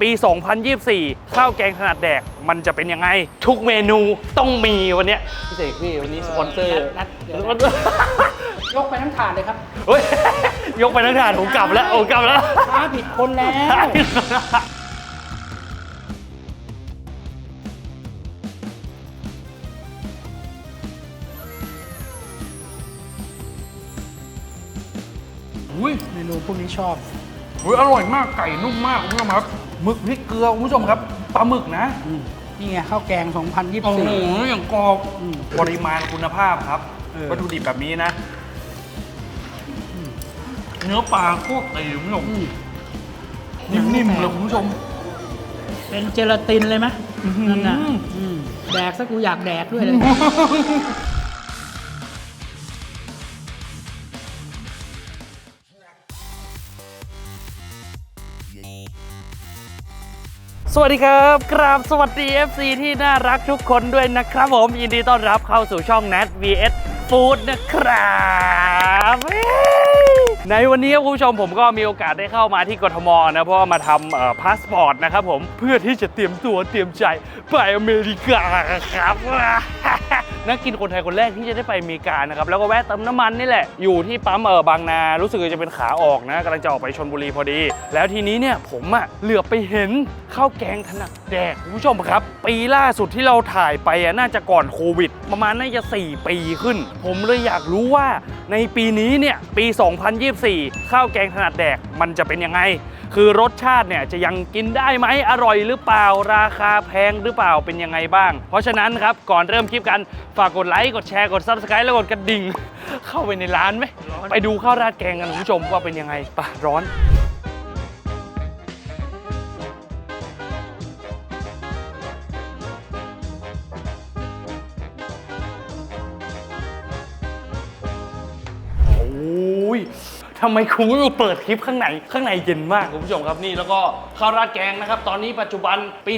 ปี 2024 ข้าวแกงถนัดแดกมันจะเป็นยังไง ทุกเมนูต้องมีวันเนี้ยพี่เสกพี่วันนี้สปอนเซอร์นัดเดี๋ยวนะ ยกไปทั้งถาดเลยครับเฮ้ยยกไปทั้งถาดผมกลับแล้วผมกลับแล้ว ท้าผิดคนแล้ว อุ้ยเมนูพวกนี้ชอบ อุ้ยอร่อยมากไก่นุ่มมากคุณผู้ชมครับ หมึกพริกเกลือคุณผู้ชมครับปลาหมึกนะนี่ไงข้าวแกงโอ้โห2024อย่างกรอบปริมาณคุณภาพครับเออ วัตถุดิบแบบนี้นะ เนื้อปลาโคตรตีคุณผู้ชมนิ่มๆเลยคุณผู้ชม เป็นเจลาตินเลยไหมอื้อหือนั่นน่ะอืมแดกซะกูอยากแดกด้วยเลย วัสดีครับกราบสวัสดี FC ที่น่ารักทุกคนด้วยนะครับผม ยินดีต้อนรับเข้าสู่ช่อง Nat vs Food นะครับในวันนี้คุณผู้ชมผมก็มีโอกาสได้เข้ามาที่กทมนะ เพราะว่ามาทำพาสปอร์ตนะครับผมเพื่อที่จะเตรียมตัวเตรียมใจไปอเมริกาครับ นักกินคนไทยคนแรกที่จะได้ไปอเมริกานะครับแล้วก็แวะเติมน้ำมันนี่แหละอยู่ที่ปั๊มเออบางนา รู้สึกจะเป็นขาออกนะกำลังจะออกไปชนบุรีพอดี แล้วทีนี้เนี่ยผมอะเหลือบไปเห็นข้าวแกงถนัดแดกคุณผู้ชมครับ ปีล่าสุดที่เราถ่ายไปอะน่าจะก่อนโควิด ประมาณน่าจะ 4 ปีขึ้น ผมเลยอยากรู้ว่าในปีนี้เนี่ยปี 2024 ข้าวแกงถนัดแดกมันจะเป็นยังไง คือรสชาติเนี่ยจะยังกินได้ไหมอร่อยหรือเปล่าราคาแพงหรือเปล่าเป็นยังไงบ้าง เพราะฉะนั้นครับก่อนเริ่มคลิปกันฝากกดไลค์กดแชร์กด s u b สไครต์แล้วกดกระดิ่ง เข้าไปในร้านไหมไปดูข้าวราดแกงกันคุณผู้ชมว่าเป็นยังไงปะร้อน ทำไมคุณไม่มเปิดคลิปข้างในข้างในเย็นมากคุณผู้ชมครับนี่แล้วก็ข้าวราดแกงนะครับ ตอนนี้ปัจจุบันปี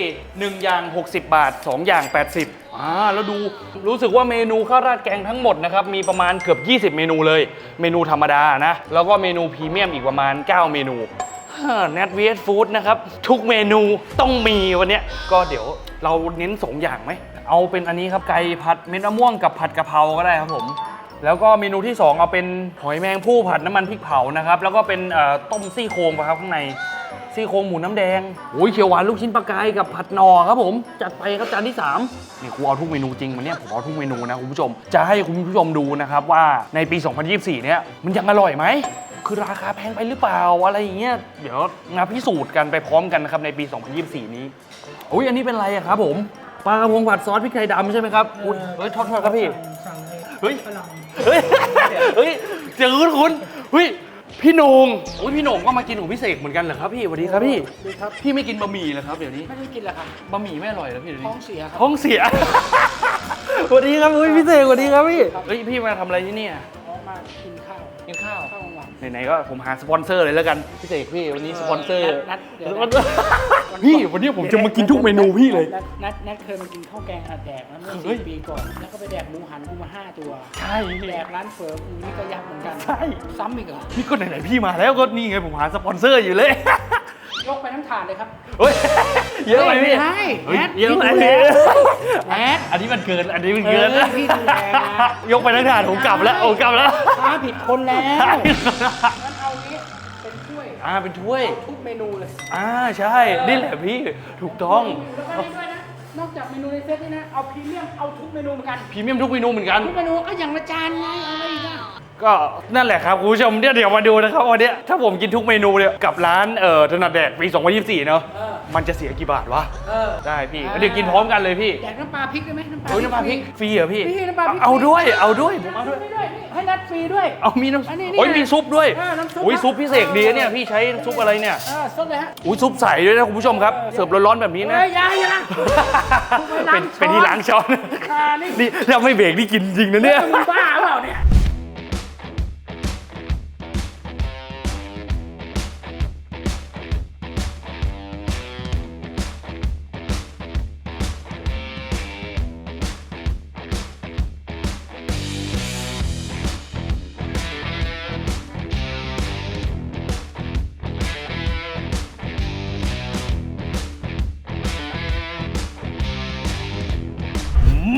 2024 1 อย่าง 60 บาท 2 อย่าง 80อ่าแล้วดูรู้สึกว่าเมนูข้าวราดแกงทั้งหมดนะครับมีประมาณเกือบ 20 เมนูเลย เมนูธรรมดานะแล้วก็เมนูพรีเมียมอีกประมาณ 9 เมนู n a t v s Food นะครับ ทุกเมนูต้องมีวันนี้ก็เดี๋ยวเราเน้น2อย่างไหม เอาเป็นอันนี้ครับไก่ผัดเม็ดมะม่วงกับผัดกะเพราก็ได้ครับผม แล้วก็เมนูที่ 2 เอาเป็นหอยแมงผู้ผัดน้ำมันพริกเผานะครับ แล้วก็เป็นเอ่อต้มซี่โครงปะครับข้างในซี่โครงหมูน้ำแดงโอ้ยเขียวหวานลูกชิ้นปลากายกับผัดหนอครับผม จัดไปครับจานที่ 3 นี่ครูเอาทุกเมนูจริงมันเนี่ยผมเอาทุกเมนูนะคุณผู้ชม จะให้คุณผู้ชมดูนะครับว่าในปี 2024 เนี่ยมันยังอร่อยไหม คือราคาแพงไปหรือเปล่าอะไรอย่างเงี้ยเดี๋ยวมาพิสูจน์กันไปพร้อมกันนะครับในปี 2024 นี้อุ้ยอันนี้เป็นอะไรอะครับผมปลากระพงผัดซอสพริกไทยดำใช่ไหมครับอุ๊ยเฮ้ยทอดๆครับพี่ สั่ง เฮ้ย เฮ้ย เฮ้ยเจอคุณคุณเฮ้ย พี่โหนงอุ้ยพี่โหนงก็มากินของพี่เสกเหมือนกันเหรอครับพี่สวัสดีครับพี่ ดีครับ พี่ไม่กินบะหมี่เหรอครับเดี๋ยวนี้ ไม่ได้กินเหรอครับบะหมี่ไม่อร่อยแล้วพี่เดี๋ยวท้อนี้งเสียครับท้องเสีย สวัสดีครับอุ้ยพี่เสกสวัสดีครับพี่ เฮ้ยพี่มาทำอะไรที่เนี่ย ท้องมากินข้าว กินข้าว ข้าวกลาง ไหนๆก็ผมหาสปอนเซอร์เลยแล้วกันพี่เสกพี่วันนี้สปอนเซอร์นัดเดี๋ยวสนะปอนเซอร์พี่วันนี้ผมจะมากินทุกเมนูพี่เลย นัดนัดนัดเคยมากินข้าวแกงอัดแดกนะเมื่อเฮ้ย สี่ปีก่อน แล้วก็ไปแดกหมูหันกูมาห้าตัว ใช่แดกร้านเฝอกูนี่ก็ยับเหมือนกันใช่ ซ้ำอีกเหรอ นี่ก็ไหนๆพี่มาแล้วก็นี่ไงผมหาสปอนเซอร์อยู่เลย ยกไปทั้งถาดเลยครับ เฮ้ยเยอะไปพี่ ไม่ใช่เฮ้ยแนทเยอะไปพี่ดูแลพี่แนทอันนี้มันเกิน อันนี้มันเกินเออพี่ดูแลนะยกไปทั้งถาดผมกลับแล้วผมกลับแล้วท้าผิดคนแล้วงั้นเอางี้เป็นถ้วยอ่าเป็นถ้วย ทุกเมนูเลยอ่าใช่ นี่แหละพี่ถูกต้อง แล้วก็นี่ด้วยนะ นอกจากเมนูในเซตนี่นะ เอาพรีเมียม เอาทุกเมนูเหมือนกัน พรีเมียมทุกเมนูเหมือนกัน ทุกเมนูก็อย่างละจานไงเอาอะไรอีกอะ ก็นั่นแหละครับคุณผู้ชมเดี๋ยวเดี๋ยวมาดูนะครับวันเนี้ยถ้าผมกินทุกเมนูเนี่ยกับร้านเอ่อถนัดแดกปี2024 เนอะเออ มันจะเสียกี่บาทวะ เออได้พี่เดี๋ยวกินพร้อมกันเลยพี่แดกน้ำปลาพริกได้ไหมน้ำปลาเฮ้ยน้ำปลาพริกฟรีเหรอพี่ พี่น้ำปลาพริกเอาด้วยเอาด้วยผมเอาด้ด้ววยยด้วยนี่ให้นัดฟรีด้วย เอามีอันนี้น้ำนี่โอ้ยมีซุปด้วยเออน้ำซุปอุ้ยซุปพิเศษดีนะเนี่ยพี่ใช้ซุปอะไรเนี่ยเออสดเลยฮะอุ้ยซุปใสด้วยนะคุณผู้ชมครับเสิร์ฟร้อนๆแบบนี้นะเอ้ยอยาอยา เป็นเป็นที่ล้างช้อนอ่านี่ นี่ถ้าไม่เบรกนี่กินจริงนะเนี่ย มึงบ้าเปล่าเนี่ย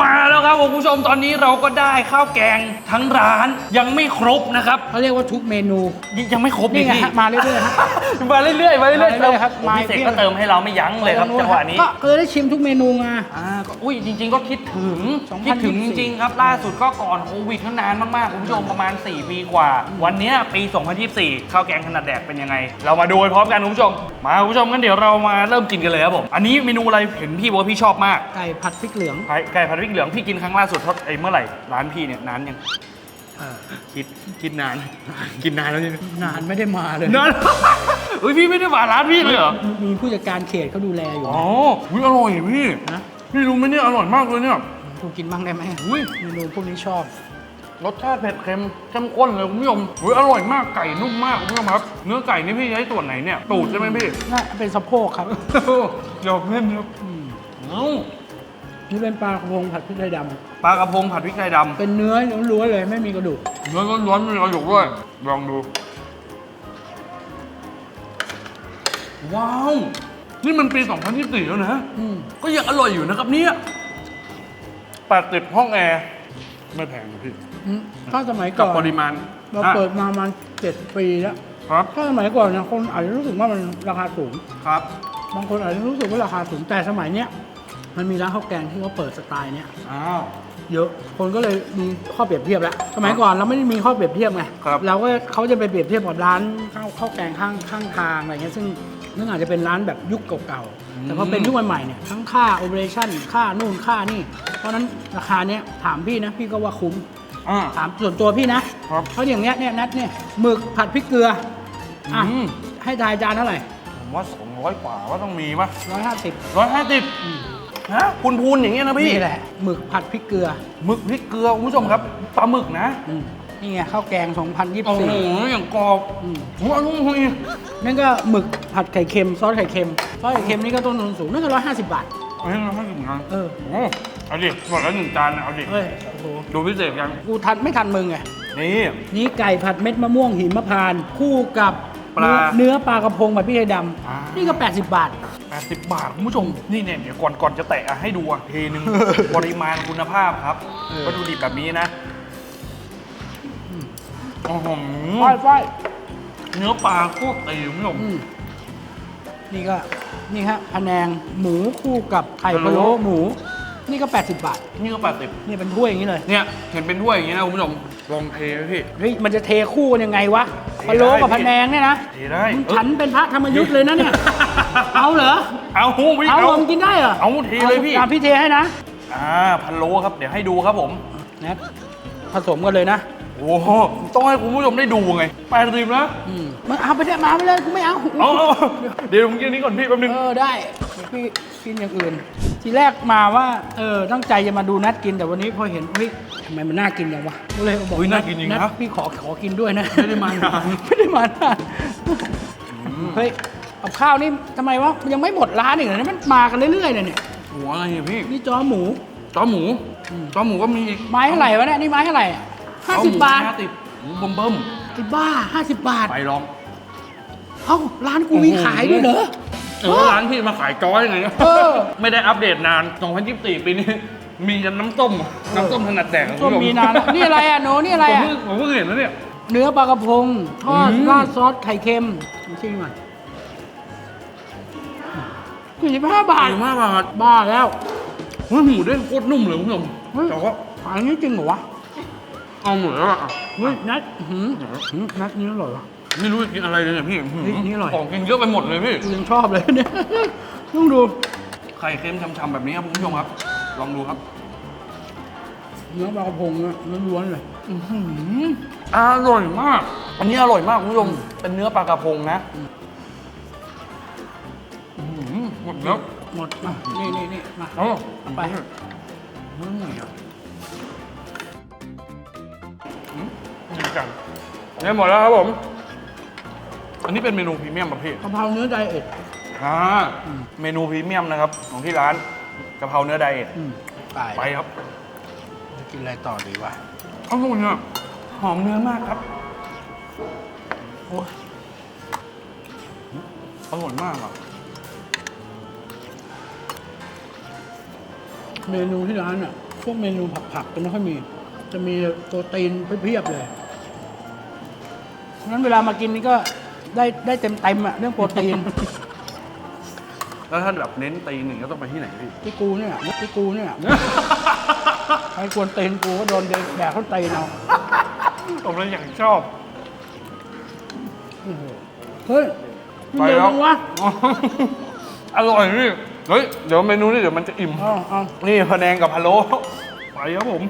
มาแล้วครับคุณผู้ชมตอนนี้เราก็ได้ข้าวแกงทั้งร้านยังไม่ครบนะครับ เขาเรียกว่าทุกเมนู ยังยังไม่ครบนี่ไงพี่ฮะมาเรื่อยๆฮะ มาเรื่อยๆมาเรื่อยมาเรื่อยๆครับโอ้มาพี่เสกเรื่อยๆ ก็เติมให้เราไม่ยั้งเลยครับจังหวะนี้ ก็เคยได้ชิมทุกเมนูมาอ่าก็อุ้ยจริง ๆ ก็คิดถึง2024 คิดถึงจริง ๆ ครับ ล่าสุดก็ก่อนโควิดก็นานมาก ๆ คุณผู้ชมประมาณ 4 ปีกว่า วันเนี้ยปี 2024 ข้าวแกงขนาดแดกเป็นยังไง เรามาดูไปพร้อมกันคุณผู้ชม มาคุณผู้ชมกันเดี๋ยวเรามาเริ่มกินกันเลยครับผม อันนี้เมนูอะไรเห็นพี่บอกว่าพี่ชอบมากไก่ผัดพริกเหลืองไก่ไก่ผัดพริกเหลืองพี่กินครั้งล่าสุดเท่าไอ้เมื่อไหร่ร้านพี่เนี่ยนานยังคิดคิดนาน กินนานแล้วใช่ไหมนานไม่ได้มาเลยนานอุ้ยพี่ไม่ได้มาร้านพี่เลยเหรอมีผู้จัดการเขตเขาดูแลอยู่อ๋ออุ๊ยอร่อยพี่นะพี่รู้ไหมเนี่ยอร่อยมากเลยเนี่ยกูกินบ้างได้ไหมอุ้ยเมนูพวกนี้ชอบ รสชาติเผ็ดเค็มเข้มข้นเลยคุณผู้ชมอุ้ยอร่อยมากไก่นุ่มมากคุณผู้ชมครับ เนื้อไก่นี่พี่ใช้ส่วนไหนเนี่ยตูดใช่ไหมพี่น่าเป็นสะโพกครับหยอกเล่นครับเอ้า นี่เป็นปลากระพงผัดพริกไทยดปลากระพงผัดพริกไทยดำเป็นเนื้อล้วนๆเลยไม่มีกระดูกเนื้อร้อนๆมีกระดูกด้วย ลองดูำว้าว นี่มันปี 2024 แล้วนะ อืมก็ยังอร่อยอยู่นะครับเนี่ย80ห้องแอร์ไม่แพงนะพี่ อืมถ้าสมัยกัก่บอนปริมาณเราอะเปิดมาประมาณเจ็ดปีแล้วครับ ถ้าสมัยก่อนเนี่ยคนอาจจะรู้สึกว่ามันราคาสูง ครับ บางคนอาจจะรู้สึกว่าราคาสูงแต่สมัยเนี้ย มันมีร้านข้าวแกงที่เขาเปิดสไตล์เนี้ยอ้าว เยอะคนก็เลยมีข้อเปรียบเทียบแล้วสมัยก่อนเราไม่ได้มีข้อเปรียบเทียบไงครับ เราก็เขาจะไปเปรียบเทียบกับร้านข้าวข้าวแกงข้างข้างทางอะไรเงี้ยซึ่งซึ่งอาจจะเป็นร้านแบบยุคเก่าๆแต่พอเป็นยุคใหม่ๆเนี่ยทั้งค่าโอเปอเรชั่นค่านู่นค่านี่ เพราะฉะนั้นราคาเนี้ยถามพี่นะพี่ก็ว่าคุ้ม อ่า ถามส่วนตัวพี่นะครับเพราะอย่างเนี้ยเนี่ยนัดเนี่ยหมึกผัดพริกเกลืออะอืม ให้ทายจานเท่าไหร่ผมว่า 200 กว่าก็ต้องมีป่ะร้อยห้าสิบ 150 ฮะพูนพูนๆอย่างเงี้ยนะพี่นี่แหละหมึกผัดพริกเกลือหมึกพริกเกลือคุณผู้ชมครับปลาหมึกนะอืมนี่ไงข้าวแกงโอ้โห2024อย่างกรอบอืมผมว่านุ่มเลยนั่นก็หมึกผัดไข่เค็มซอสไข่เค็มซอสไข่เค็มนี่ก็ต้นทุนสูงนั่นก็ร้อยห้าสิบบาทอันนี้เราให้ถึงงานเออโอ้เอาดิหมดแล้วหนึ่งจานเอาดิเฮ้ยโอ้โหดูพิเศษยังกูทันไม่ทันมึงไงนี่นี่ไก่ผัดเม็ดมะม่วงหิมพานต์คู่กับ ปลา เนื้อปลากระพงแบบพี่ไทยดอ่าำนี่ก็ 80 บาท 80 บาท คุณผู้ชม นี่เนี่ยเดี๋ยวก่อนก่อนจะแตะอะให้ดูอะเทหนึ่งปริมาณคุณภาพครับเออ วัตถุดิบแบบนี้นะโอ้โหฝ้ายฝ้ายเนื้อปลาโคตรตีคุณผู้ชมอืมนี่ก็นี่ฮะพะแนงหมูคู่กับไข่พะพะโล้โล้หมู นี่ก็ 80 บาท นี่ก็80นี่เป็นถ้วยอย่างนี้เลย เนี่ยเห็นเป็นถ้วยอย่างนี้นะคุณผู้ชมลองเทไหมพี่ เฮ้ย มันจะเทคู่กันยังไงวะเทพะโล้กับได้พี่พะแนงเนี่ยนะเทได้มึงเออฉันเป็นพระธรรมยุทธ์เลยนะเนี่ย เอาเหรอ เอาพี่เอาเอา ผมกินได้เหรอเอาเทเลยพี่อะพี่เทให้นะอ่าพันโลครับเดี๋ยวให้ดูครับผม นะผสมกันเลยนะโอ้โหต้องให้คุณผู้ชมได้ดูไงแปดสิบนะอืมมึงเอาไปได้มาไปเลยกูไม่เอาเอาเอาเดี๋ยวผมกินอันนี้ก่อนพี่แป๊บนึง เออได้เดี๋ยวพี่กินอย่างอื่น ทีแรกมาว่าเออตั้งใจจะมาดูนัดกินแต่วันนี้พอเห็นเฮ้ยทำไมมันน่ากินจังวะก็เลยบอกอุ๊ยน่ากินจริงนะดพี่ขอขอกินด้วยนะไม่ได้มานาน ไม่ได้มานานเฮ้ยกับข้าวนี่ทำไมวะยังไม่หมดร้านอีกเหรอเนี่ยมันมากันเรื่อยๆเนี่ยเนี่ยหัวอะไรเนี่ยพี่นี่จอหมูจอหมูจอหมูก็มีอีกไม้เท่าไหร่วะเนี่ยนี่ไม้เท่าไหร่ ห้าสิบบาทห้าสิบหมูเบิ่มเบิ่มไอ้บ้าห้าสิบบาท ไปลอง เอ้า ร้านกูมีขายด้วยเหรอ เออร้านที่มาขายจอยยังไงเออ ไม่ได้อัปเดตนาน 2024 ปีนี้ มีกันน้ำส้ม น้ำส้มถนัดแดกก็มีนานแล้วนี่อะไรอะโนนี่อะไรผมอะเพิ่งผมเพิ่งเห็นแล้วเนี่ย เนื้อปลากระพง ทอดอืมราดซอสไข่เค็มชิมหน่อยสี่สิบห้าบาทดีมากบาท บ้าแล้วเฮ้ยหมูเด้งโคตรนุ่มเลยคุณผู้ชมเฮ้ยแต่ว่าขายอย่างนี้จริงเหรอวะ เอาหมดแล้วอะเฮ้ยนัดอื้อหือหือนัดนี้อร่อยวะไม่รู้จะกินอะไรเลยเนี่ยพี่หืเฮ้ยนี่อร่อย ของกินเยอะไปหมดเลยพี่กูยังชอบเลยเนี่ยต้องดู ไข่เค็มช่ำๆแบบนี้ครับคุณผู้ชมครับ ลองดูครับ เนื้อปลากระพงเนี่ยล้วนๆเลยอื้อหืออร่อยมาก อันนี้อร่อยมากคุณผู้ชม เป็นเนื้อปลากระพงนะอื้อหือหมดแล้วหมดมานี่นี่นี่มา เอาเอาไป อืม ดีจังเนี่ยหมดแล้วครับผม อันนี้เป็นเมนูพรีเมียมประเภทกะเพราเนื้อไดเอทอ่าเมนูพรีเมียมนะครับ ของที่ร้านกะเพราเนื้อไดเอทอืมไปไปครับจะกินอะไรต่อดีวะอร่อยเนี่ยหอมเนื้อมากครับโอ้ยอร่อยมากอะเมนูที่ร้านอะ พวกเมนูผักๆจะไม่ค่อยมี จะมีโปรตีนเพียบๆเลย เพราะฉะนั้นเวลามากินนี่ก็ได้ได้เต็มๆอะเรื่องโปรตีน แล้วท่านแบบเน้นตีหนึ่งก็ต้องไปที่ไหนพี่ ที่กูเนี่ยที่กูเนี่ยใครกวนตีนกูก็โดนแดกเขาตีนเอาผมเลยอยากชอบ โอ้โหเฮ้ยไปเร็วแล้วจังวะอร่อยพี่ เฮ้ย เดี๋ยวเมนูนี้เดี๋ยวมันจะอิ่ม เอาเอา นี่พะแนงกับพะโล้ไปครับผม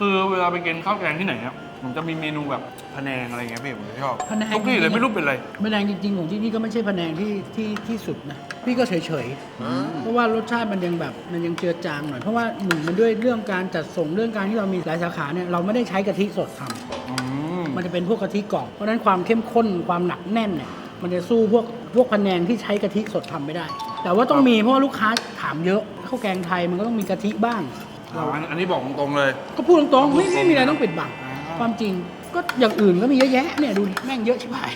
คือเวลาไปกินข้าวแกงที่ไหนครับผมจะมีเมนูแบบพะแนงอะไรเงี้ยพี่ผมจะชอบพะแนง ทุกที่เลยไม่รู้เป็นไรพะแนงจริงๆของที่นี่ก็ไม่ใช่พะแนงที่ที่ที่สุดนะพี่ก็เฉยๆเพราะว่ารสชาติมันยังแบบมันยังเจือจางหน่อยเพราะว่าหนึ่งมันด้วยเรื่องการจัดส่งเรื่องการที่เรามีหลายสาขาเนี่ยเราไม่ได้ใช้กะทิสดทำอืมมันจะเป็นพวกกะทิกล่องเพราะฉะนั้นความเข้มข้นความหนักแน่นเนี่ยมันจะสู้พวกพวกพะแนงที่ใช้กะทิสดทำไม่ได้ แต่ว่าต้องมีเพราะว่าลูกค้าถามเยอะข้าวแกงไทยมันก็ต้องมีกะทิบ้าง อ่าอันอันนี้บอกตรงๆเลย ก็พูดตรงๆไม่ไม่มีอะไรต้องปิดบังความจริงก็อย่างอื่นก็มีเยอะแยะเนี่ยดูดิแม่งเยอะชิบหาย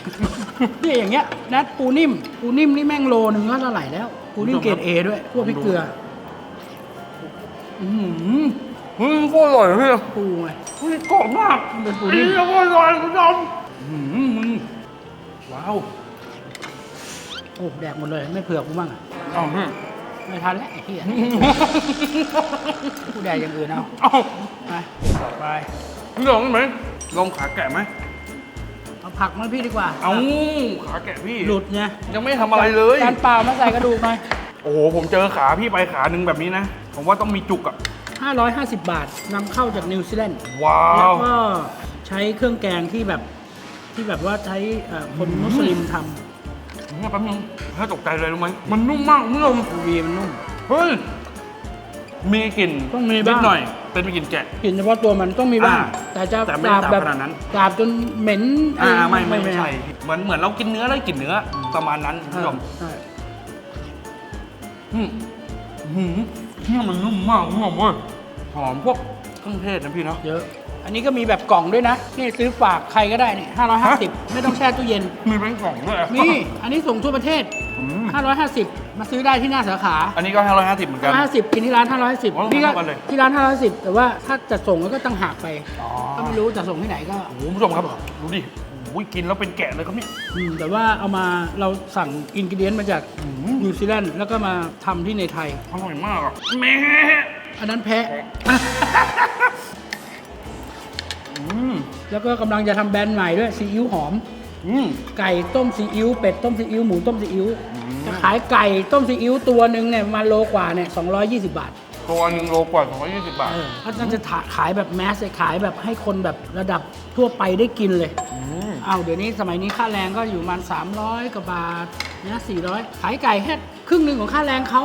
เนี่ยอย่างเงี้ยนัดปูนิ่มปูนิ่มนี่แม่งโลนึงก็เท่าไหร่แล้วปูนิ่มเกรดเอด้วยพวกพริกเกลืออืมเฮ้ยโคตรอร่อยเลยพี่ปูไงเฮ้ยกรอบมากมันเป็นปูนี่นิ่มโคตรอร่อยคุณผู้ชมอืมมึงว้าวโอ้แดกหมดเลยไม่เผื่อกูบ้างอะเอ้าวพี่ ไม่ทันแล้วไอ้เหี้ยกูแดกอย่างอื่นเอาเอ้าไปไปพี่ลองได้ไหมลองขาแกะไหมเอาผักมาพี่ดีกว่าเอาขาแกะพี่หลุดไงยังไม่ทำอะไรเลยจานเปล่ามาใส่กระดูกหน่อยโอ้โหผมเจอขาพี่ไปขาหนึ่งแบบนี้นะ ผมว่าต้องมีจุกอะ550 บาทนำเข้าจากนิวซีแลนด์ว้าแล้ววก็ใช้เครื่องแกงที่แบบที่แบบว่าใช้เอ่อคนมุสลิมท เนี่ยแป๊บนึงถ้าตกใจเลยรู้ไหมมันนุ่มมากคุณผู้ชมำ UV มันนุ่ม เฮ้ย มีกลิ่นต้องมีนิบ้างดหน่อย เป็นกลิ่นแกะ กลิ่นเฉพาะตัวมันต้องมีบ้าง อ่าแต่จะแต่ไม่กราบสาบแบบขนาดนั้นกราบจนเหม็นอ่าไม่ไม่ไม่ไม่ใช่เหมือนเหมือนเรากินเนื้อแล้วกลิ่นเนื้อประมาณนั้นคุณผู้ชมใช่อืมอืมเนี่ยมันนุ่มมากคุณผู้ชมเว้ยหอมพวกเครื่องเทศนะพี่เนาะ เยอะ อันนี้ก็มีแบบกล่องด้วยนะ นี่ซื้อฝากใครก็ได้นี่550ไม่ต้องแช่ตู้เย็น มีเป็นกล่องด้วยอะนี่ อันนี้ส่งทั่วประเทศ อืม550 มาซื้อได้ที่หน้าสาขา อันนี้ก็ห้าร้อยห้าสิบเหมือนกัน 550 กินที่ร้านอ๋อ510 นี่ก็เท่ากันเลย ที่ร้าน 510 แต่ว่าถ้าจะส่งก็ต้องหักไป อ๋อก็ไม่รู้จะส่งที่ไหนก็โอ้โหคุณผู้ชมครับดูดิโอ้ยกินแล้วเป็นแกะเลยครับเนี่ย อืมแต่ว่าเอามาเราสั่งอินกิเดียนมาจากนิวซีแลนด์แล้วก็มาทำที่ในไทย อร่อยมากอะแม่อันนั้นแพะอืม แล้วก็กำลังจะทำแบรนด์ใหม่ด้วยซีอิ๊วหอม อืม ไก่ต้มซีอิ๊วเป็ดต้มซีอิ๊วหมูต้มซีอิ๊วจะขายไก่ต้มซีอิ๊วตัวหนึ่งเนี่ยประมาณโลกว่าเนี่ย220 บาทตัวหนึ่งโลกว่า220 บาท เออเพราะฉะนั้นจะขายแบบแมสเลยขายแบบให้คนแบบระดับทั่วไปได้กินเลย ม เอาเดี๋ยวนี้สมัยนี้ค่าแรงก็อยู่ประมาณ300กว่าบาทนะ400 ขายไก่แค่ครึ่งหนึ่งของค่าแรงเขา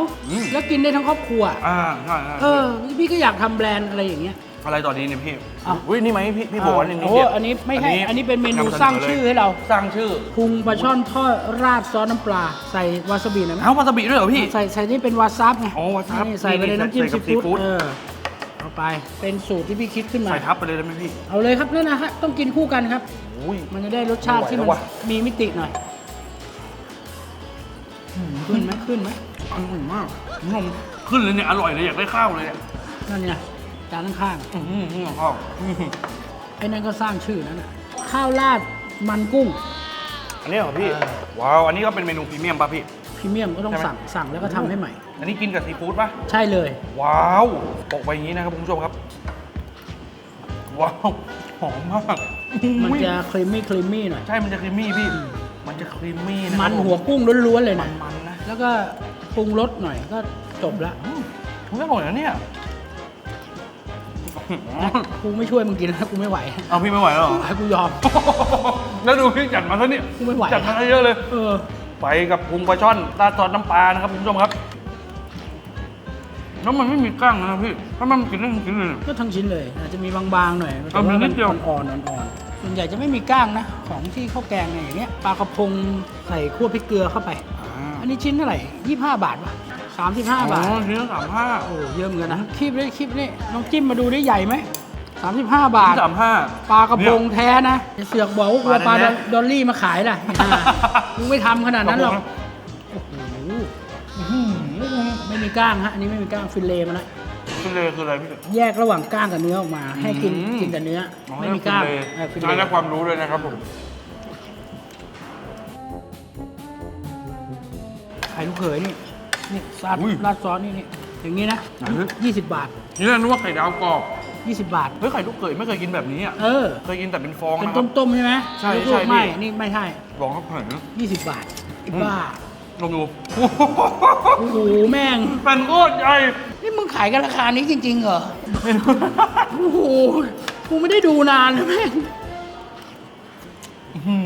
แล้วกินได้ทั้งครอบครัว อ่า ใช่ใช่เออพี่ก็อยากทำแบรนด์อะไรอย่างเงี้ย อะไรตอนนี้เนี่ยพี่อ้าวอุ้ยนี่ไหมพี่พี่บอกว่านี่โอ้เด็ดอันนี้ไม่ใช่อันนี้เป็นเมนูำสสร้างลยชื่อให้เราสร้างชื่อพุงปลาช่อนทอดราดซอสน้ำปลาใส่วาซาบิหน่อยไหม เอาวาซาบิด้วยเหรอพี่ ใส่ใส่นี่เป็นวาซาบไงอ๋อวาซาบนี่ใส่ไปในนี่น้ำจิ้มใส่ซีกับฟู้ดซีฟู้ดเออเอาไปเป็นสูตรที่พี่คิดขึ้นมา ใส่ทับไปเลยได้ไหมพี่เอาเลยครับนั่นนะฮะต้องกินคู่กันครับ อุ้ย มันจะได้รสชาติที่มันไม่ไหวแล้วว่ะ มีมิติหน่อยขึ้นไหมขึ้นไหมอร่อยมากคุณผู้ชมขึ้นเลยเนี่ยอร่อยเลยอยากได้ข้าวเลยเนี่ยนั่นไง จานข้างอืมอืมอืมข้าวอืมๆไอ้นั่นก็สร้างชื่อนั่นน่ะข้าวราดมันกุ้ง อันนี้เหรอพี่ ว้าว อันนี้ก็เป็นเมนูพรีเมียมป่ะพี่ พรีเมียมก็ต้องสั่งสั่งแล้วก็ทำให้ใหม่ อันนี้กินกับซีฟู้ดป่ะ ใช่เลย ว้าวบอกไปอย่างนี้นะครับคุณผู้ชมครับ ว้าว หอมมาก มันจะครีมมี่ครีมมี่หน่อย ใช่ มันจะครีมมี่พี่ มันจะครีมมี่นะมันหัวกุ้งล้วนๆเลยนะ มันนะ แล้วก็ปรุงรสหน่อยก็จบละอืมมันอร่อยนะเนี่ย กูไม่ช่วยมึงกินแล้วกูไม่ไหวเอาพี่ไม่ไหวแล้วเหรอ ให้กูยอม แล้วดูพี่จัดมาซะเนี่ยกูไม่ไหว จัดมาเยอะเลย เออ ไปกับพุงปลาช่อนราดซอสน้ำปลานะครับคุณผู้ชมครับ แล้วมันไม่มีกล้างนะพี่ ถ้ามันกินได้ทั้งกินเลยเนี่ยก็ทั้งชิ้นเลย อาจจะมีบางๆหน่อยแต่เอาว่ามีนิมัดนเดียว อ่อนๆอ่อนๆส่วนใหญ่จะไม่มีก้างนะ ของที่ข้าวแกงเนี่ยอย่างเงี้ยปลากระพงใส่คั่วพริกเกลือเข้าไป อันนี้ชิ้นเท่าไหร่ยี่บบาทป่ะ สามสิบห้าบาท อ๋อชิ้นละสามห้าโอ้เยอะเหมือนกันนะ คลิปนี้คลิปนี้น้องจิ้มมาดูได้ใหญ่ไหมสามสิบห้าบาท สามห้า ปลากระพงแท้นะจะเสือกบอกว่ากูเอาปลาปลาแท้ดอลลี่มาขายล่ะอ่ามึงไม่ทำขนาดนั้นหรอกกระพงนะโอ้โหอื้อหือไม่มีก้างฮะ อันนี้ไม่มีก้างฟิลเลต์มาแล้วฟิลเลคืออะไรพี่แยกระหว่างก้างกับเนื้อออกมา ให้กินอืมกินแต่เนื้อ อ๋อไม่มีก้างฟิลเลเออฟิลได้เลได้ต์ความรู้เลยนะครับผมไข่ลูกเขยนี่ นี่ราดอุ้ยราดซอสนี่นี่อย่างนี้นะไหนดิ ยี่สิบบาทนี่น่านึกว่าไข่ดาวกรอบยี่สิบบาท เฮ้ยไข่ลูกเขยไม่เคยกินแบบนี้อะเออ เคยกินแต่เป็นฟองเป็นนะครับต้มๆใช่ไหมใช่ลูกใช่ๆไม่พี่ นี่ไม่ใช่ลองครับเห็นยี่สิบบาทไอ้บ้าลองดูโอ้โหแม่ง เป็นโคตรใหญ่นี่มึงขายกันราคานี้จริง ๆ เหรอ โอ้โห กูไม่ได้ดูนานเลยแม่งหื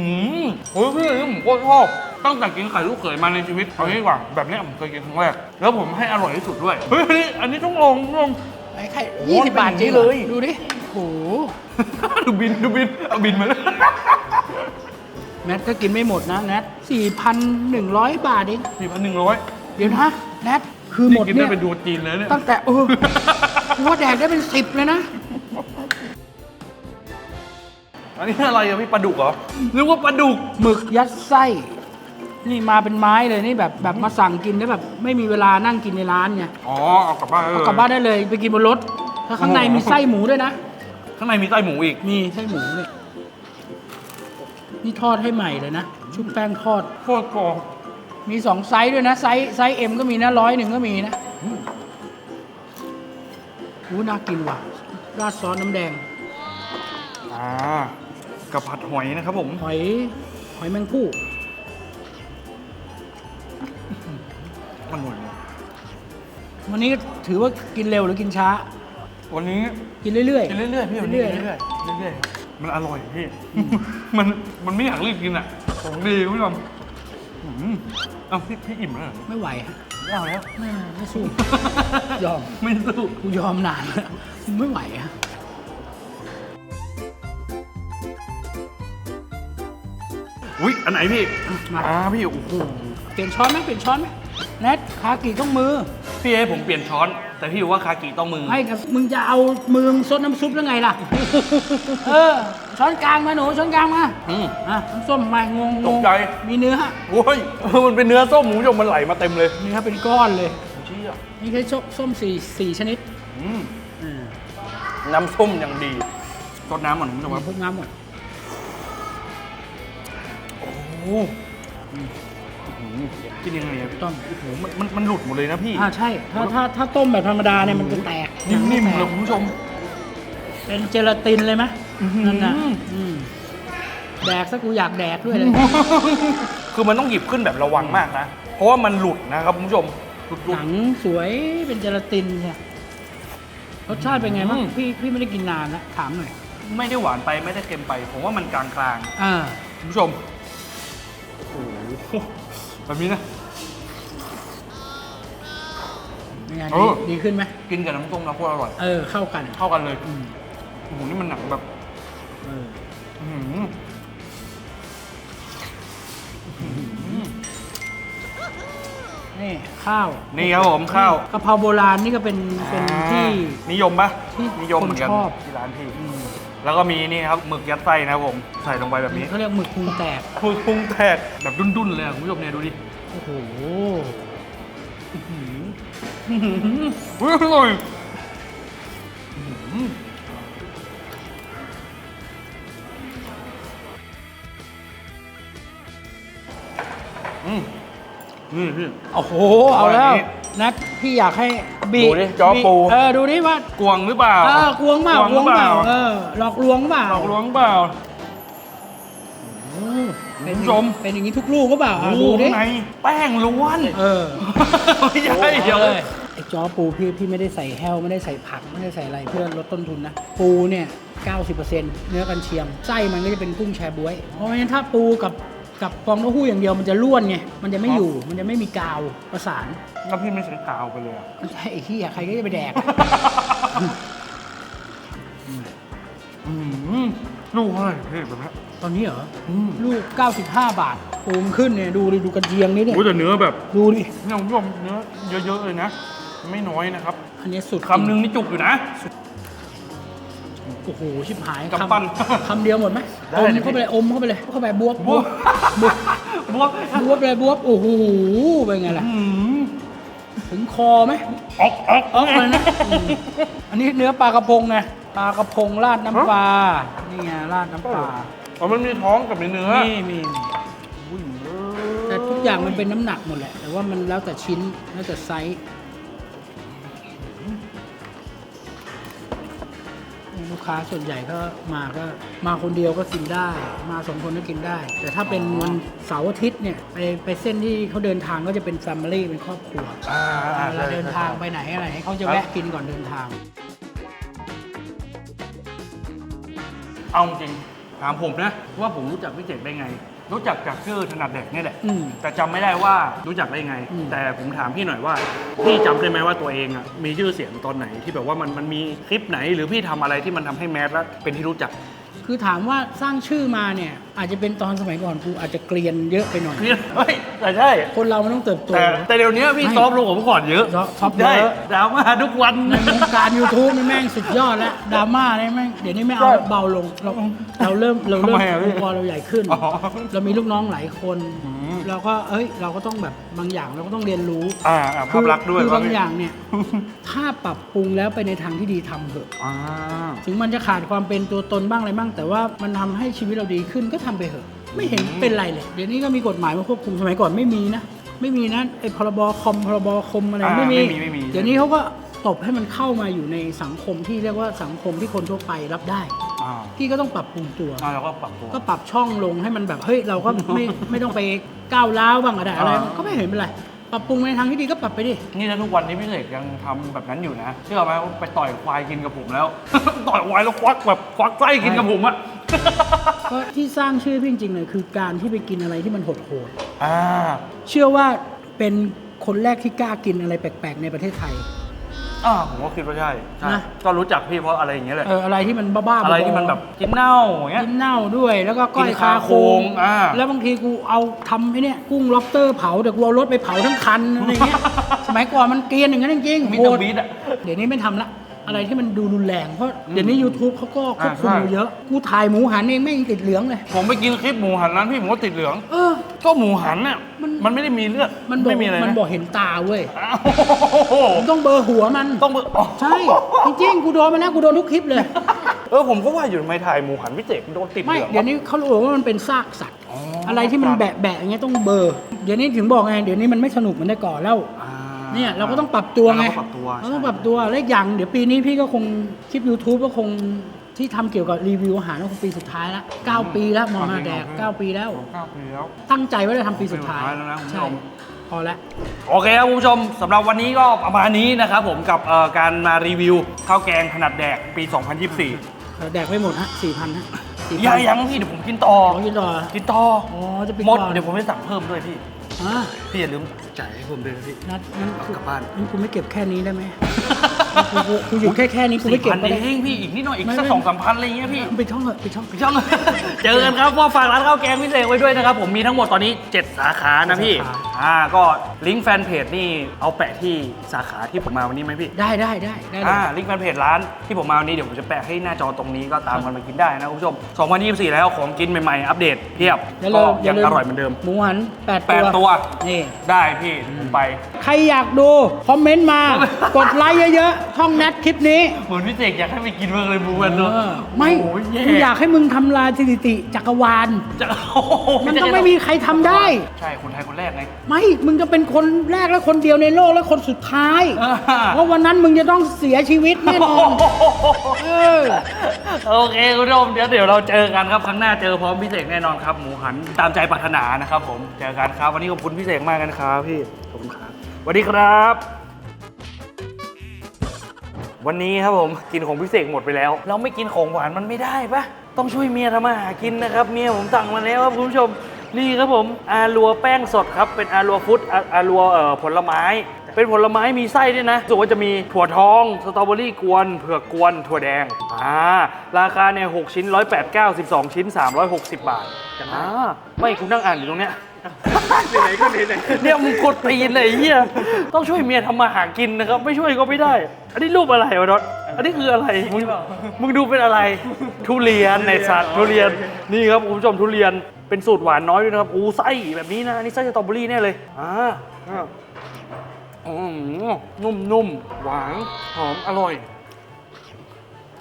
มโอ้ยพี่นี่ผมโคตรชอบ ตั้งแต่กินไข่ลูกเขยมาในชีวิตเอางี้ดีกว่าแบบเนี้ยผมเคยกินครั้งแรกแล้วผมให้อร่อยที่สุดด้วยเฮ้ยอันนี้อันนี้ต้องลองต้องลอง ไอ้ไข่โอ้ยี่โหสิบบาทเป็นจริงอย่างนี้เลย ดูดิโอ้โหดูบินดูบินเอาบินมาเลย แนทก็กินไม่หมดนะแนทสี่พันหนึ่งร้อยบาทเองสี่พันหนึ่งร้อยเดี๋ยวนะแนทคือหมดกินเนี่ได้ยเป็นดูจีนเลยเนี่ย ตั้งแต่เออกูว่าแดกได้เป็นสิบเลยนะ อันนี้อะไรอะพี่ปลาดุกเหรอนึกว่าปลาดุกหมึกยัดไส้ นี่มาเป็นไม้เลยนี่แบบแบบมาสั่งกินได้แบบ ไม่มีเวลานั่งกินในร้านไงอ๋อเอากลับบ้านเอากลับบ้านได้เลยไปกินบนรถถ้าข้างในมีไส้หมูด้วยนะ ข้างในมีไส้หมูอีกมีไส้หมูเนี่ยนี่ทอดให้ใหม่เลยนะ ชุบแป้งทอด โคตรกรอบมีสองไซส์ด้วยนะ ไซส์ไซส์เอ็มก็มีนะร้อยหนึ่งก็มีนะอู้น่ากินว่ะ ราดซอสน้ำแดง อ่ากับผัดหอยนะครับผม หอย หอยแมงผู้ มันหวานวันนี้ถือว่ากินเร็วหรือกินช้า วันนี้กินเรื่อยๆกินเรื่อยๆพี่วันนี้เรื่อยกินเรื่อยๆเรื่อยๆครับมันอร่อยพี่ มันมันไม่อยากรีบกินอะของดีคุณผู้ชมอืมเอ้าพี่พี่อิ่มแล้วเหรอไม่ไหวฮะไม่เอาแล้วไม่ไม่สู้ยอมไม่สู้กูยอมนานแล้วไม่ไหวฮะอุ้ยอันไหนพี่มาอ่าพี่โอ้โหเปลี่ยนช้อนไหมเปลี่ยนช้อนไหม แนทคากิต้องมือ พี่ให้ผมเปลี่ยนช้อน แต่พี่บอกว่าคากิต้องมือ ไม่กับมึงจะเอามือซดน้ำซุปแล้วไงล่ะ เออ ช้อนกลางมาหนู ช้อนกลางมาอืมอะน้ำส้มมางงตงกใจ มีเนื้อ โอ้ยมันเป็นเนื้อส้มหมูยมมันไหลมาเต็มเลยเนื้อเป็นก้อนเลย เชี่ยนี่แค่ส้มส้มสี่สี่ชนิดอืมอ่าน้ำส้มอย่างดีซดน้ำก่อนคุณผู้ชมครับพวกน้ำหมด โอ้โหอืม กินยังไงอะพี่ต้องโอ้โหมันมันมันหลุดหมดเลยนะพี่อ่าใช่ ถ้าถ้าถ้าต้มแบบธรรมดาเนี่ยมันจะแตกนิ่มๆแตเลยกคุณผู้ชม เป็นเจลาตินเลยไหมอื้อหือนั่นน่ะอืมแดกซะกูอยากแดกด้วยเลย คือมันต้องหยิบขึ้นแบบระวังมากนะ เพราะว่ามันหลุดนะครับคุณผู้ชมหลุดหลุหดนังสวยเป็นเจลาตินเนี่ยรสชาติเป็นไงบ้างอืมพี่พี่ไม่ได้กินนานแล้วถามหน่อย ไม่ได้หวานไปไม่ได้เค็มไป ผมว่ามันกลางกลางอ่าๆคุณผู้ชมโอ้โห แบบนี้นะ เป็นไงเอดีอ ดีขึ้นไหมกินกับน้ำส้มแล้วโคตรอร่อย เออ เข้ากันเข้ากันเลยอืมโอ้โหนี่มันหนังแบบ เอออื้อหือนี่ข้าวนี่ครับผมข้าวกะเพราโบราณนี่ก็เป็นเป็นที่อ่านิยมปะที่นิยมเหมือนกันคนชอบ ที่ร้านพี่ อืม แล้วก็มีนี่ครับหมึกยัดไส้นะครับผมใส่ลงไปแบบนี้เขาเรียกหมึกพุงแตกพุงพุงแตกแบบดุนๆเลยอะคุณผู้ชมเนี่ยดูดิโอ้โหอุ้ยอร่อยอื้อหือ นี่พี่ โอ้โห เอาแล้วอันนี้นัดพี่อยากให้บีดูดิจอปู เออ ดูดิว่ากวงหรือเปล่า เออกวงเปล่ากวงหรือเปล่า เออ หลอกลวงเปล่าหลอกลวงเปล่าเป็นคุณผู้ชมเป็นอย่างนี้ทุกลูกก็เปล่าอะโอ้ดูโหดิ ข้างในแป้งล้วน เออ ไม่ใช่เดี๋ยวอาลไอ้จอปูพี่พี่ไม่ได้ใส่แฮลไม่ได้ใส่ผักไม่ได้ใส่อะไรเพื่อลดต้นทุนนะ ปูเนี่ย 90%เนื้อกันเชียง ไส้มันก็จะเป็นกุ้งแชบวย เพราะงั้นถ้าปูกับ กับฟองเต้าหู้อย่างเดียวมันจะล้วนไง มันจะไม่อยู่ มันจะไม่มีกาวประสาน แล้วพี่ไม่ใช้กาวไปเลยอะมันใช่ไอ้ที่ใครก็จะไปแดก อืมลูกเฮ้ยพี่แบบนี้ตอนนี้เหรอ อืมลูก 95 บาทปูมนขึ้นเนี่ย ดูดิดูกระเจียงนี่เนี่ย โอ้แต่เนื้อแบบดูดิ เนี่ยคุณผู้ชมเนื้อเยอะๆเลยนะ ไม่น้อยนะครับ อันนี้สุดคำหนึ่งนี่จุกอยู่นะ โอ้โหชิบหายกำปั้นคำคำเดียวหมดไหมได้อมเลยเข้าไปเลยอมเข้าไปเลยเข้าไปบวบบวบบวบบวกบวบเลยบวบโอ้โหเป็นไงล่ะอืมถึงคอไหมออกออกเออเลยนะอืมอันนี้เนื้อปลากระพงไงปลากระพงราดน้ำปลานี่ไงราดน้ำปลาอ๋อมันมีท้องกับมีเนื้อนี่มีมีแต่ทุกอย่างมันเป็นน้ำหนักหมดแหละแต่ว่ามันแล้วแต่ชิ้นแล้วแต่ไซส์ ค้าส่วนใหญ่ก็มาก็มาคนเดียวก็กินได้ มาสองคนก็กินได้ แต่ถ้าเป็นวันเสาร์อาทิตย์เนี่ยไปไปเส้นที่เขาเดินทางก็จะเป็นแฟมิลี่เป็นครอบครัวอ่าอ่าเวลาเดินทางไปไหนอะไรเขาจะแวะกินก่อนเดินทาง เอาจริงถามผมนะ ว่าผมรู้จักพี่เจกได้ไง รู้จักจากชื่อถนัดแดกนี่แหละ อืม แต่จำไม่ได้ว่ารู้จักได้ไง อืม แต่ผมถามพี่หน่อยว่าพี่จำได้ไหมว่าตัวเองอะมีชื่อเสียงตอนไหนที่แบบว่ามันมันมีคลิปไหน หรือพี่ทำอะไรที่มันทำให้แมสแล้วเป็นที่รู้จัก คือถามว่าสร้างชื่อมาเนี่ย อาจจะเป็นตอนสมัยก่อนกูอาจจะเกรียนเยอะไปหน่อย เนี่ยเฮ้ยแต่ใช่ คนเรามันต้องเติบโต แต่แต่เดี๋ยวนี้พี่ไม่ซอฟต์ลงผมก่อนเยอะซอฟซอฟต์เยอะ ใช่ดราม่าทุกวัน ในวงการ YouTube นี่แม่งสุดยอดแล้วดราม่าเนี่ยแม่งเดี๋ยวนี้ไม่เอาใช่เบาลงเราเราเริ่มเราเริ่มทำไมอะพี่องค์กรเราใหญ่ขึ้น อ๋อเรามีลูกน้องหลายคน อืม เราก็เอ้ยเราก็ต้องแบบบางอย่างเราก็ต้องเรียนรู้อ่าอ่าภาพลักษณ์ด้วยคือบางพี่อย่างเนี่ย ถ้าปรับปรุงแล้วไปในทางที่ดีทำเถอะ อ่า ถึงมันจะขาดความเป็นตัวตนบ้างอะไรบ้าง แต่ว่ามันทำให้ชีวิตเราดีขึ้นก็ทำไปเถอะ ไม่เห็นเป็นไรเลย เดี๋ยวนี้ก็มีกฎหมายมาควบคุมสมัยก่อนไม่มีนะ ไม่มีนะไอ้พรบคอมพรบคมอะไรอ่าไม่มีไม่มีไม่มีเดี๋ยวนี้เขาก็ตบให้มันเข้ามาอยู่ในสังคมที่เรียกว่าสังคมที่คนทั่วไปรับได้อ่าพี่ก็ต้องปรับปรุงตัวอ่าเราก็ปรับตัวก็ปรับช่องลงให้มันแบบเฮ้ยเราก็ไม่ไม่ต้องไปก้าวร้าวบ้างอะไรอะไรอ่าก็ไม่เห็นเป็นไรปรับปรุงในทางที่ดีก็ปรับไปดิ นี่นะทุกวันนี้พี่เสกยังทำแบบนั้นอยู่นะ เชื่อไหมว่าไปต่อยควายกินกับผมแล้ว ต่อยควายแล้วควักแบบควักไส้กินกับผมอะ ก็ที่สร้างชื่อพี่จริงๆเลยคือการที่ไปกินอะไรที่มันโหดอ่า ๆเชื่อว่าเป็นคนแรกที่กล้ากินอะไรแปลกๆ ในประเทศไทย อ่าผมก็คิดว่าใช่ใช่นะ ก็รู้จักพี่เพราะอะไรอย่างเงี้ยแหละเอออะไรที่มันบ้าๆอะไรบอๆที่มันแบบกินเน่าอย่างเงี้ย กินเน่าด้วยแล้วก็ก้อยกินคาคาโคโคงงอ่า แล้วบางทีกูเอาทำไอ้เนี่ยกุ้งล็อบสเตอร์เผาแต่กูเอารถไปเผาทั้งคันอะไรเงี้ย สมัยก่อนมันเกรียนอย่างนั้นจริงๆมีโหแตดบีดอะ เดี๋ยวนี้ไม่ทำละ อะไรที่มันดูรุนแรง เพราะเดี๋ยวนี้ YouTube เขาก็ควบคุมอ่าใช่อยู่เยอะ กูถ่ายหมูหันเองไม่ยังติดเหลืองเลย ผมไปกินคลิปหมูหันร้านพี่ผมก็ติดเหลือง เออ ก็หมูหันน่ะมันมันไม่ได้มีเลือดมันบอกไม่มีอะไรมันนะบอกเห็นตาเว้ยอ้าวผมต้องเบอร์หัวมันต้องเบอร์อ๋อใช่จริงๆกูโดนมาแล้วกูโดนทุกคลิปเลยเออผมก็ว่าอยู่ทำไมถ่ายหมูหันพี่เจกโดนติดเหไม่ลืองเดี๋ยวนี้เขารู้ว่ามันเป็นซากสัตว์อ๋อออะไรที่มันแบะแบะอย่างเงี้ยต้องเบอร์ เดี๋ยวนี้ถึงบอกไงเดี๋ยวนี้มันไม่สนุกเหมือนแต่ก่อนแล้วอ่า เนี่ยเราก็ต้องปรับตัวไงเราก็ปรับตัวเราต้องใช่ปรับตัวและอีกอย่างเดี๋ยวปีนี้พี่ก็คงคลิป YouTube ก็คงที่ทำเกี่ยวกับรีวิวอาหารก็คงปีสุดท้ายละ9ปีแล้วมองมาแดก 9 ปีแล้ว เก้าปีแล้วตั้งใจว่าจะทำปีสุดท้ายปีสุดท้ายแล้วนะคุณผู้ชใช่มพอแล้ว โอเคครับคุณผู้ชมสำหรับวันนี้ก็ประมาณนี้นะครับผมกับเอ่อการมารีวิวข้าวแกงถนัดแดกปี 2024 แดกไม่หมดฮะสี่พันฮะสี่ยังยังพี่เดี๋ยวผมกินต่อ ขอกินต่อกินต่ออ๋อจะไปหมดก่อนเดี๋ยวผมไปสั่งเพิ่มด้วยพี่ อะพี่อย่าลืม จ่ายให้ผมด้วยนะพี่นัดงั้นเอากลับบ้านงั้นกูไม่เก็บแค่นี้ได้ไหมกูกูกูอยู่แค่แค่นี้กูไม่เก็บพันก็ได้ เองพี่อีกนิดหน่อยอีกไม่สักไม่ สองสามพันอะไรเงี้ยพี่ ไปช่องเถอะไปช่อง พี่ช่องเจอกันครับว่าฝากร้านข้าวแกงพิเศษไว้ด้วยนะครับ ผมมีทั้งหมดตอนนี้ 7 สาขานะพี่ สาขา อ่าก็ลิงก์แฟนเพจนี่เอาแปะที่สาขาที่ผมมาวันนี้ไหมพี่ ได้ได้ได้ได้เลยอ่าลิงก์แฟนเพจร้านที่ผมมาวันนี้เดี๋ยวผมจะแปะให้หน้าจอตรงนี้ก็ตามกันมากินได้นะคุณผู้ชม 2024 แล้วของกินใหม่ๆ อัปเดตเพียบอย่าก็ลืมยังลือร่อยเหมือนเดิม หมูหันแปดแปดตัว นี่ ได้พี่ผมไป ใครอยากดูคอมเมนต์มา กดไลค์เยอะๆท่องแนทคลิปนี้เหมือนพี่เจกอยากให้ไปกินเมืองเลยบูเวนเนอะเออไม่โอ้ยแย่กูอยากให้มึงทำลายสถิติจักรวาล จะโอ้โหมันต้องไม่มีใครทำได้ ใช่คนไทยคนแรกไง ไม่ มึงจะเป็นคนแรกและคนเดียวในโลกและคนสุดท้าย อ่า เพราะวันนั้นมึงจะต้องเสียชีวิตแน่นอนเออ โอเคคุณผู้ชมเดี๋ยวเดี๋ยวเราเจอกันครับครั้งหน้าเจอพร้อมพี่เสกแน่นอนครับ หมูหันตามใจปรารถนานะครับผมเจอกันครับวันนี้ขอบคุณพี่เสกมากกันครับพี่ขอบคุณครับสวัสดีครับ วันนี้ครับผมกินของพี่เสกหมดไปแล้ว เราไม่กินของหวานมันไม่ได้ปะต้องช่วยเมียทำมาหากินนะครับ เมียผมสั่งมาแล้วครับคุณผู้ชม นี่ครับผมอาลัวแป้งสดครับ เป็นอาลัวฟุตอาอาลัวเอ่อผลไม้ เป็นผลไม้มีไส้ด้วยนะรู้สึกว่าจะมีถั่วทอง สตรอเบอรี่กวน เผือกกวน ถั่วแดง อ่า ราคาเนี่ยหกชิ้น 189 12 ชิ้น 360 บาทอ่าไม่คุณนั่งอ่านอยู่ตรงเนี้ย ไหนๆก็ไหนๆเนี่ยมึงกดตีนเลยไอ้เฮียต้องช่วยเมียทำมาหากินนะครับ ไม่ช่วยก็ไม่ได้ อันนี้รูปอะไรวะน็อตอันนี้คืออะไรมึงมึงดูเป็นอะไร ทุเรียนในสัตว์ทุเรียนนี่ครับคุณผู้ชมทุเรียนเป็นสูตรหวานน้อยด้วยนะครับอูไส้แบบนี้นะอันนี่ไส้สตรอเบอรี่แน่เลยอ่าอ่าอืมนุ่มๆหวานหอมอร่อย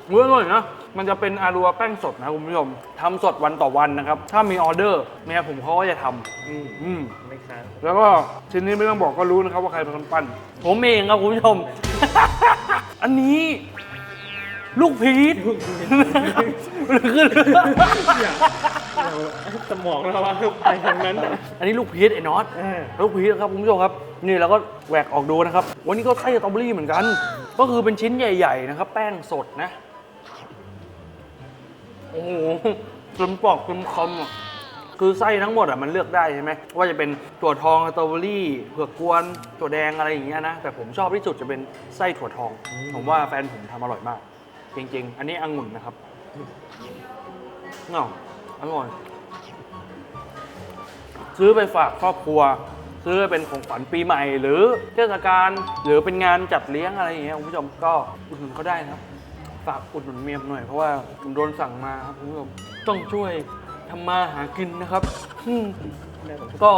เฮ้ยอร่อยนะ มันจะเป็นอารัวแป้งสดนะคุณผู้ชมทำสดวันต่อวันนะครับ ถ้ามีออเดอร์เมียผมเขาก็จะทำอืม ไม่ค้างแล้วก็ชิ้นนี้ไม่ต้องบอกก็รู้นะครับว่าใครเป็นคนปั้น ผมเองครับคุณผู้ชม อันนี้ ลูกพีชคือสมองเราว่าไปทางนั้นอันนี้ลูกพีชไอ้น็อตลูกพีชครับคุณผู้ชมครับ นี่เราก็แหวกออกดูนะครับ วันนี้ก็ไส้สตรอเบอรี่เหมือนกัน ก็คือเป็นชิ้นใหญ่ ๆ นะครับ แป้งสดนะ โอ้โหกลมปอกกลมคอมอะคือไส้ทั้งหมดอะมันเลือกได้ใช่ไหมว่าจะเป็นถั่วทองสตรอเบอรี่เผือกกวนถั่วแดงอะไรอย่างเงี้ยนะแต่ผมชอบที่สุดจะเป็นไส้ถั่วทอง ผมว่าแฟนผมทำอร่อยมาก จริง ๆ อันนี้องุ่นนะครับเนาอร่อยซื้อไปฝากครอบครัว ซื้อไปเป็นของขวัญปีใหม่ หรือเทศกาลหรือเป็นงานจัดเลี้ยงอะไรอย่างเงี้ยคุณผู้ชมก็อุดหนุนเขาได้นะครับ ฝากอุดหนุนเมียมหน่อยเพราะว่าผมโดนสั่งมาครับคุณผู้ชมต้องช่วยทำมาหากินนะครับอืมก็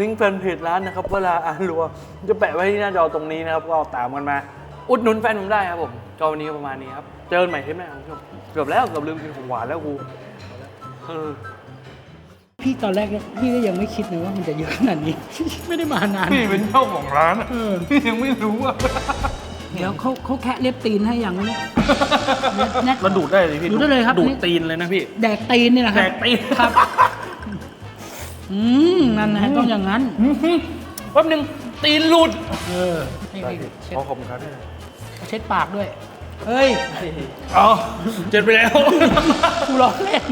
ลิงก์แฟนเพจร้านนะครับ เวลาอ่านรัวจะแปะไว้ที่หน้าจอตรงนี้นะครับ ก็ตามกันมา อุดหนุนแฟนผมได้ครับผมก็วันนี้ก็ประมาณนี้ครับ เจอกันใหม่เทปหน้าคุณผู้ชมเกือบแล้วเกือบลืมกินของหวานแล้วกูเออ พี่ตอนแรกเนี่ยพี่ก็ยังไม่คิดนะว่ามันจะเยอะขนาดนี้ ไม่ได้มานานพี่เป็นเจ้าของร้านอะเออ พี่ยังไม่รู้อะ เดี๋ยวเขาเขาแคะเล็บตีนให้อย่างนี้แนะเราดูดได้เลยพี่ดูดได้เลยครับดูอันดนี้ตีนเลยนะพี่ แดกตีนนี่แหละครับแดกตีนครับอืมนั่นนะต้องอย่างนั้น แป๊บนึงตีนหลุด เออนี่นี่เช็ดขอขอบคุณครับเช็ดปากด้วย เฮ้ยอ๋อเจ็ดไปแล้ว กูล้อเล่น